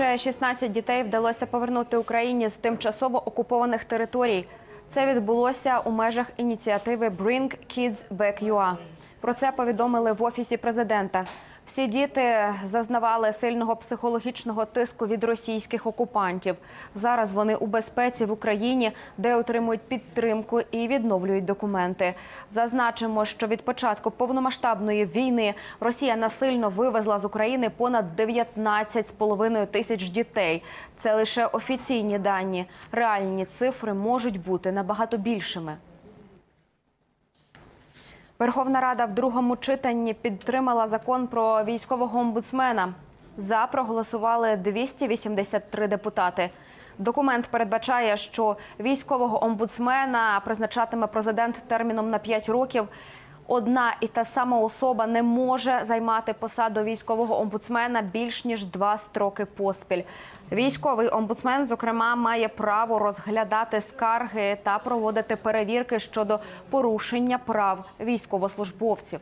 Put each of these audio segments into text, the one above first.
Ще 16 дітей вдалося повернути Україні з тимчасово окупованих територій. Це відбулося у межах ініціативи Bring Kids Back UA. Про це повідомили в офісі президента. Всі діти зазнавали сильного психологічного тиску від російських окупантів. Зараз вони у безпеці в Україні, де отримують підтримку і відновлюють документи. Зазначимо, що від початку повномасштабної війни Росія насильно вивезла з України понад 19,5 тисяч дітей. Це лише офіційні дані. Реальні цифри можуть бути набагато більшими. Верховна Рада в другому читанні підтримала закон про військового омбудсмена. За проголосували 283 депутати. Документ передбачає, що військового омбудсмена призначатиме президент терміном на 5 років. Одна і та сама особа не може займати посаду військового омбудсмена більш ніж два строки поспіль. Військовий омбудсмен, зокрема, має право розглядати скарги та проводити перевірки щодо порушення прав військовослужбовців.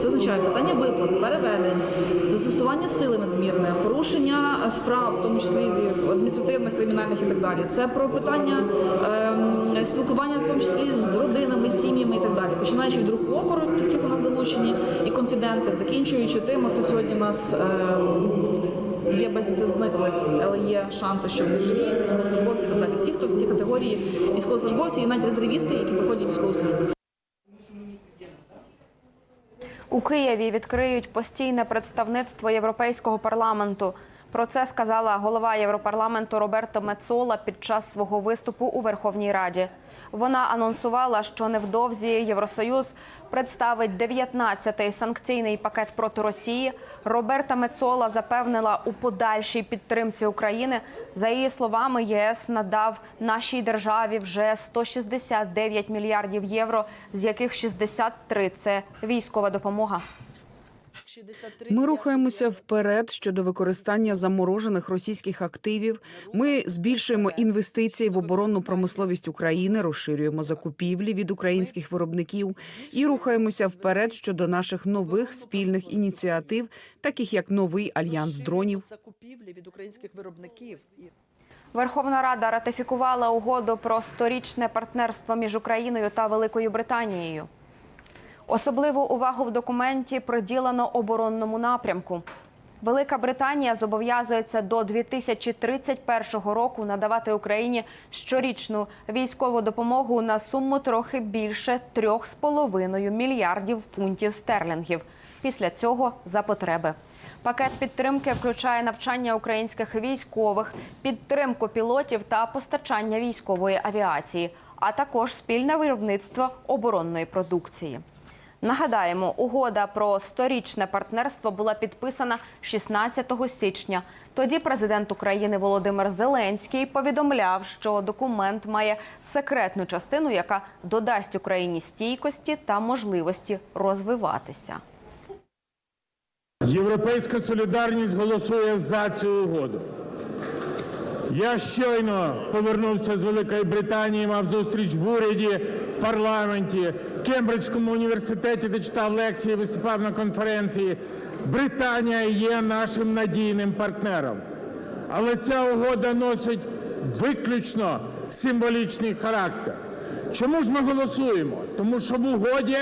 Це означає питання виплат, переведень, застосування сили надмірне, порушення справ, в тому числі адміністративних, кримінальних і так далі. Це про питання ем, спілкування, в тому числі з родинами, Починаючи від руху опору, хто у нас залучені, і конфіденти, закінчуючи тими, хто сьогодні у нас. ем, Є безвісти зниклих, але є шанси, що вони живі, військовослужбовці і так далі. Всі, хто в цій категорії військовослужбовці, і навіть резервісти, які проходять військову службу. У Києві відкриють постійне представництво Європейського парламенту. Про це сказала голова Європарламенту Роберто Мецола під час свого виступу у Верховній Раді. Вона анонсувала, що невдовзі Євросоюз представить 19-й санкційний пакет проти Росії. Роберта Мецола запевнила у подальшій підтримці України. За її словами, ЄС надав нашій державі вже 169 мільярдів євро, з яких 63 – це військова допомога. Ми рухаємося вперед щодо використання заморожених російських активів. Ми збільшуємо інвестиції в оборонну промисловість України, розширюємо закупівлі від українських виробників і рухаємося вперед щодо наших нових спільних ініціатив, таких як новий альянс дронів. закупівлі від українських виробників. Верховна Рада ратифікувала угоду про сторічне партнерство між Україною та Великою Британією. Особливу увагу в документі приділено оборонному напрямку. Велика Британія зобов'язується до 2031 року надавати Україні щорічну військову допомогу на суму трохи більше 3,5 мільярдів фунтів стерлінгів. Після цього за потреби. Пакет підтримки включає навчання українських військових, підтримку пілотів та постачання військової авіації, а також спільне виробництво оборонної продукції. Нагадаємо, угода про сторічне партнерство була підписана 16 січня. Тоді президент України Володимир Зеленський повідомляв, що документ має секретну частину, яка додасть Україні стійкості та можливості розвиватися. Європейська солідарність голосує за цю угоду. Я щойно повернувся з Великої Британії, мав зустріч в уряді, в парламенті, в Кембриджському університеті, де читав лекції, виступав на конференції. Британія є нашим надійним партнером. Але ця угода носить виключно символічний характер. Чому ж ми голосуємо? Тому що в угоді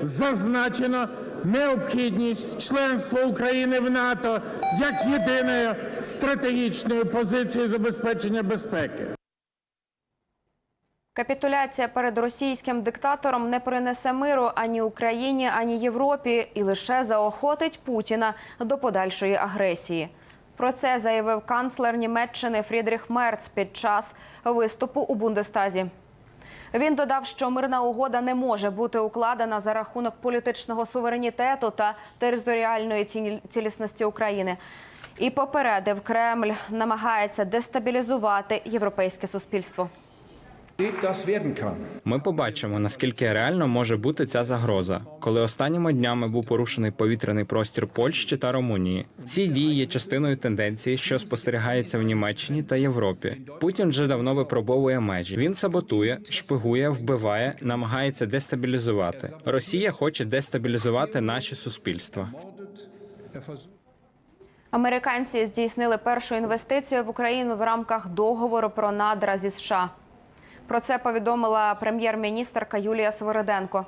зазначено необхідність членства України в НАТО як єдиною стратегічною позицією забезпечення безпеки. Капітуляція перед російським диктатором не принесе миру ані Україні, ані Європі і лише заохотить Путіна до подальшої агресії. Про це заявив канцлер Німеччини Фрідріх Мерц під час виступу у Бундестазі. Він додав, що мирна угода не може бути укладена за рахунок політичного суверенітету та територіальної ці- цілісності України. І попередив, Кремль намагається дестабілізувати європейське суспільство. Ми побачимо, наскільки реально може бути ця загроза, коли останніми днями був порушений повітряний простір Польщі та Румунії. Ці дії є частиною тенденції, що спостерігається в Німеччині та Європі. Путін вже давно випробовує межі. Він саботує, шпигує, вбиває, намагається дестабілізувати. Росія хоче дестабілізувати наші суспільства. Американці здійснили першу інвестицію в Україну в рамках договору про надра зі США. Про це повідомила прем'єр-міністерка Юлія Свириденко.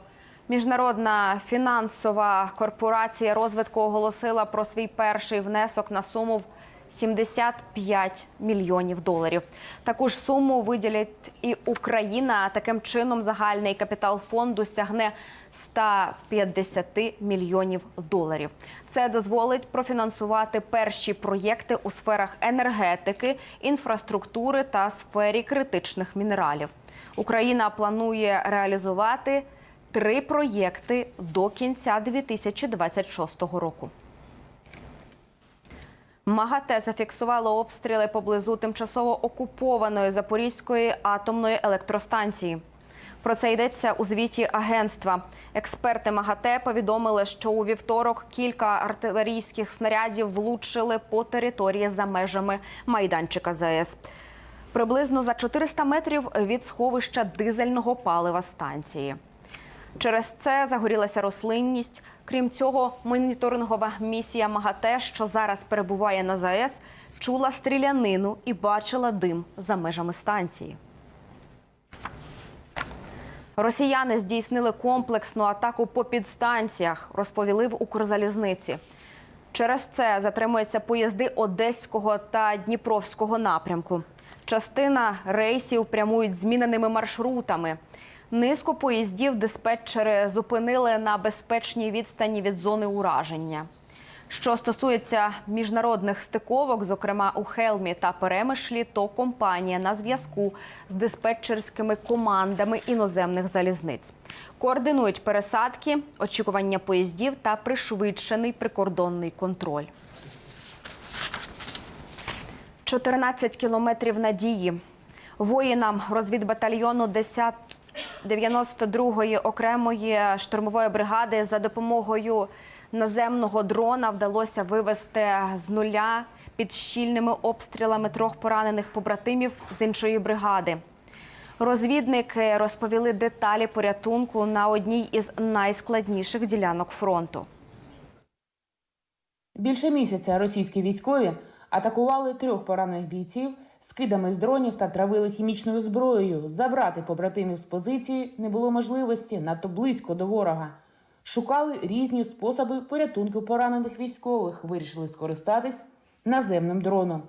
Міжнародна фінансова корпорація розвитку оголосила про свій перший внесок на суму в 75 мільйонів доларів. Таку ж суму виділить і Україна. Таким чином загальний капітал фонду сягне 150 мільйонів доларів. Це дозволить профінансувати перші проєкти у сферах енергетики, інфраструктури та сфері критичних мінералів. Україна планує реалізувати три проєкти до кінця 2026 року. МАГАТЕ зафіксувало обстріли поблизу тимчасово окупованої Запорізької атомної електростанції. Про це йдеться у звіті агентства. Експерти МАГАТЕ повідомили, що у вівторок кілька артилерійських снарядів влучили по території за межами майданчика ЗАЕС. Приблизно за 400 метрів від сховища дизельного палива станції. Через це загорілася рослинність. Крім цього, моніторингова місія МАГАТЕ, що зараз перебуває на ЗАЕС, чула стрілянину і бачила дим за межами станції. Росіяни здійснили комплексну атаку по підстанціях, розповіли в Укрзалізниці. Через це затримуються поїзди Одеського та Дніпровського напрямку. Частина рейсів прямують зміненими маршрутами. Низку поїздів диспетчери зупинили на безпечній відстані від зони ураження. Що стосується міжнародних стиковок, зокрема у Хелмі та Перемишлі, то компанія на зв'язку з диспетчерськими командами іноземних залізниць. Координують пересадки, очікування поїздів та пришвидшений прикордонний контроль. 14 кілометрів надії. Воїнам розвідбатальйону 10 92-ї окремої штурмової бригади за допомогою наземного дрона вдалося вивести з нуля під щільними обстрілами трьох поранених побратимів з іншої бригади. Розвідники розповіли деталі порятунку на одній із найскладніших ділянок фронту. Більше місяця російські військові атакували трьох поранених бійців скидами з дронів та травили хімічною зброєю. Забрати побратимів з позиції не було можливості надто близько до ворога. Шукали різні способи порятунку поранених військових. Вирішили скористатись наземним дроном.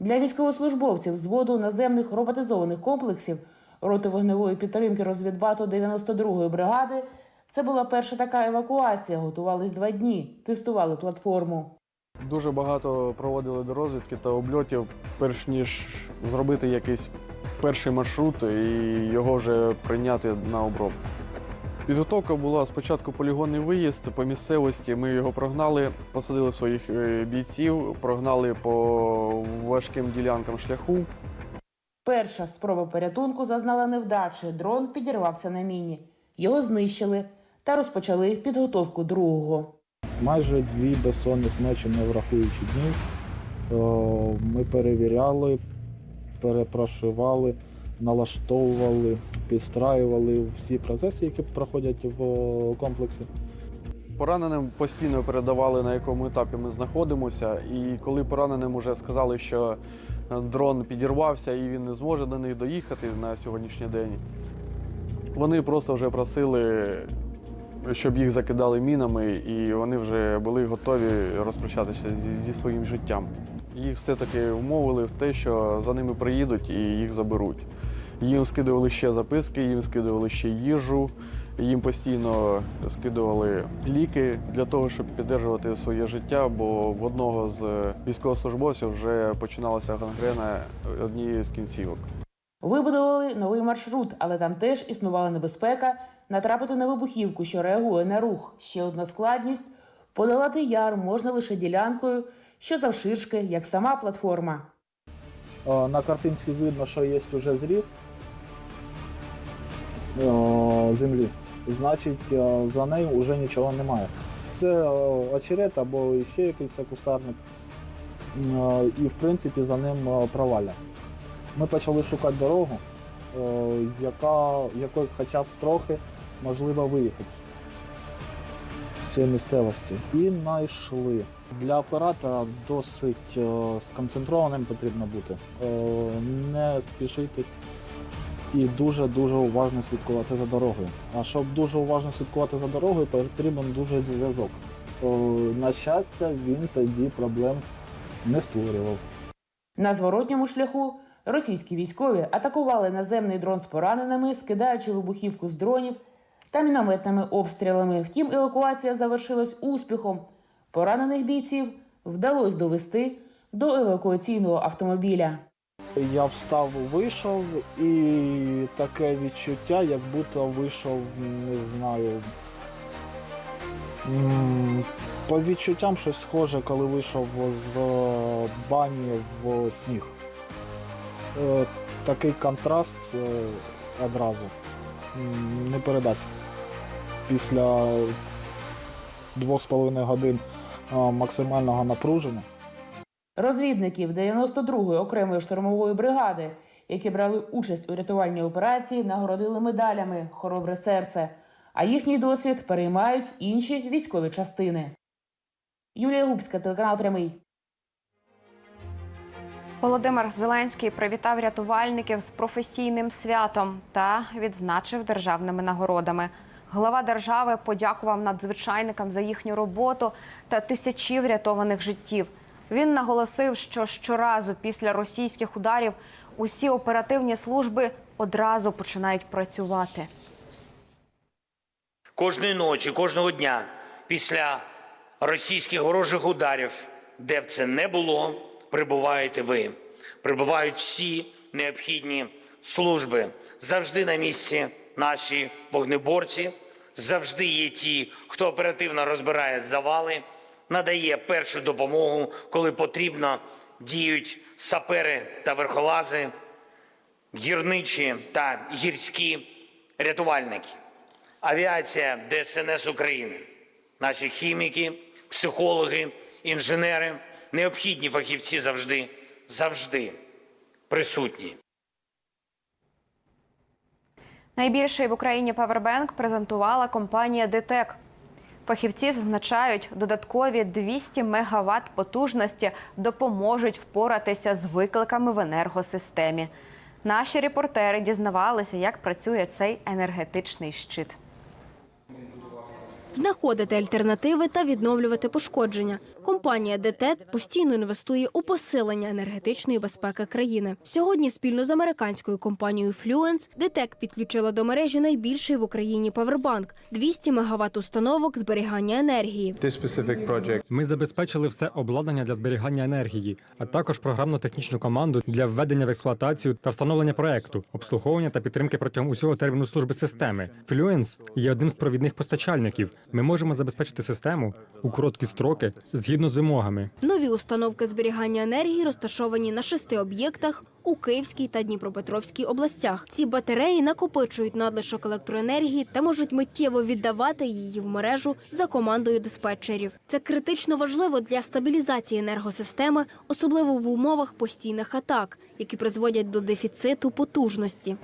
Для військовослужбовців зводу наземних роботизованих комплексів роти вогневої підтримки розвідбату 92-ї бригади. Це була перша така евакуація. Готувались два дні, тестували платформу. Дуже багато проводили до розвідки та обльотів, перш ніж зробити якийсь перший маршрут і його вже прийняти на обробку. Підготовка була спочатку полігонний виїзд по місцевості. Ми його прогнали, посадили своїх е, бійців, прогнали по важким ділянкам шляху. Перша спроба порятунку зазнала невдачі. Дрон підірвався на міні. Його знищили та розпочали підготовку другого. Майже дві безсонних ночі, не врахуючи днів. Ми перевіряли, перепрошивали, налаштовували, підстраювали всі процеси, які проходять в комплексі. Пораненим постійно передавали, на якому етапі ми знаходимося. І коли пораненим вже сказали, що е, дрон підірвався і він не зможе до них доїхати на сьогоднішній день, вони просто вже просили, щоб їх закидали мінами, і вони вже були готові розпрощатися зі, зі своїм життям. Їх все-таки умовили в те, що за ними приїдуть і їх заберуть. Їм скидували ще записки, їм скидували ще їжу. Їм постійно скидували ліки для того, щоб підтримувати своє життя, бо в одного з військовослужбовців вже починалася гангрена однієї з кінцівок. Вибудували новий маршрут, але там теж існувала небезпека натрапити на вибухівку, що реагує на рух. Ще одна складність подолати яр можна лише ділянкою, що завширшки, як сама платформа. На картинці видно, що є вже зріз землі. Значить, за нею вже нічого немає. Це очерет або ще якийсь кустарник. І в принципі за ним о, провалля. Ми почали шукати дорогу, о, яка, якою хоча б трохи можливо виїхати в цій місцевості. І знайшли. Для оператора досить е, сконцентрованим потрібно бути, Е, не спішити і дуже-дуже уважно слідкувати за дорогою. А щоб дуже уважно слідкувати за дорогою, потрібен дуже зв'язок. Е, На щастя, він тоді проблем не створював. На зворотньому шляху російські військові атакували наземний дрон з пораненими, скидаючи вибухівку з дронів та мінометними обстрілами. Втім, евакуація завершилась успіхом. Поранених бійців вдалося довести до евакуаційного автомобіля. Я встав, вийшов, і таке відчуття, як будто вийшов, не знаю. По відчуттям щось схоже, коли вийшов з бані в сніг. Е, Такий контраст е, одразу. Не передати. Після двох з половиною годин е, максимального напруження. Розвідників 92-ї окремої штурмової бригади, які брали участь у рятувальній операції, нагородили медалями Хоробре серце. А їхній досвід переймають інші військові частини. Юлія Губська, телеканал Прямий. Володимир Зеленський привітав рятувальників з професійним святом та відзначив державними нагородами. Глава держави подякував надзвичайникам за їхню роботу та тисячі врятованих життів. Він наголосив, що щоразу після російських ударів усі оперативні служби одразу починають працювати. Кожної ночі, кожного дня після російських ворожих ударів, де б це не було, прибуваєте ви. Прибувають всі необхідні служби. Завжди на місці наші вогнеборці, завжди є ті, хто оперативно розбирає завали, надає першу допомогу, коли потрібно, діють сапери та верхолази, гірничі та гірські рятувальники авіація ДСНС України, наші хіміки, психологи, інженери, необхідні фахівці завжди, завжди присутні. Найбільший в Україні павербенк презентувала компанія ДТЕК. Фахівці зазначають, додаткові 200 мегаватт потужності допоможуть впоратися з викликами в енергосистемі. Наші репортери дізнавалися, як працює цей енергетичний щит. Знаходити альтернативи та відновлювати пошкодження. Компанія ДТЕК постійно інвестує у посилення енергетичної безпеки країни. Сьогодні спільно з американською компанією Fluence ДТЕК підключила до мережі найбільший в Україні павербанк – 200 мегаватт установок зберігання енергії. Ми забезпечили все обладнання для зберігання енергії, а також програмно-технічну команду для введення в експлуатацію та встановлення проекту, обслуговування та підтримки протягом усього терміну служби системи. Fluence є одним з провідних постачальників. Ми можемо забезпечити систему у короткі строки згідно з вимогами. Нові установки зберігання енергії розташовані на шести об'єктах у Київській та Дніпропетровській областях. Ці батареї накопичують надлишок електроенергії та можуть миттєво віддавати її в мережу за командою диспетчерів. Це критично важливо для стабілізації енергосистеми, особливо в умовах постійних атак, які призводять до дефіциту потужності.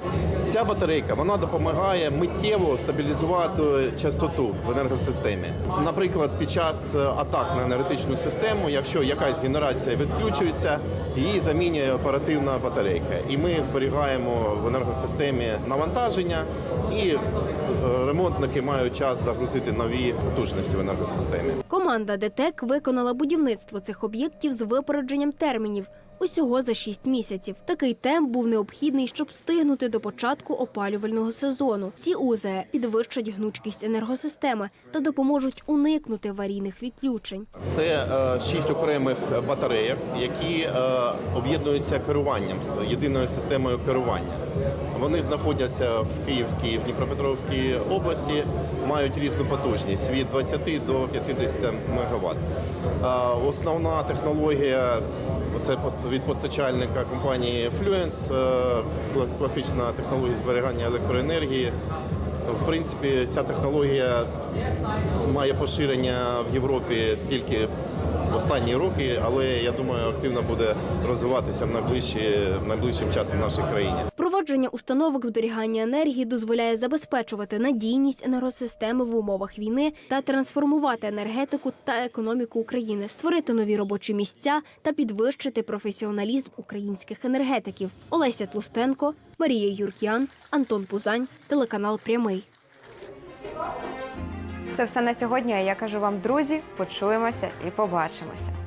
Ця батарейка вона допомагає миттєво стабілізувати частоту в енергосистемі. Наприклад, під час е, атак на енергетичну систему, якщо якась генерація відключується, її замінює оперативна батарейка, і ми зберігаємо в енергосистемі навантаження, і е, ремонтники мають час загрузити нові потужності в енергосистемі. Команда ДТЕК виконала будівництво цих об'єктів з випередженням термінів. Усього за 6 місяців. Такий темп був необхідний, щоб встигнути до початку опалювального сезону. Ці УЗЕ підвищать гнучкість енергосистеми та допоможуть уникнути аварійних відключень. Це е, шість окремих батарейок, які е, об'єднуються керуванням єдиною системою керування. Вони знаходяться в Київській і в Дніпропетровській області, мають різну потужність від 20 до 50 МВт. Основна технологія це від постачальника компанії Fluence, е, класична технологія зберігання електроенергії. В принципі, ця технологія має поширення в Європі тільки в останні роки, але я думаю, активно буде розвиватися в найближчим часом в нашій країні. Впровадження установок зберігання енергії дозволяє забезпечувати надійність енергосистеми в умовах війни та трансформувати енергетику та економіку України, створити нові робочі місця та підвищити професіоналізм українських енергетиків. Олеся Тлустенко, Марія Юркіан, Антон Пузань, телеканал Прямий. Це все на сьогодні. Я кажу вам, друзі, почуємося і побачимося.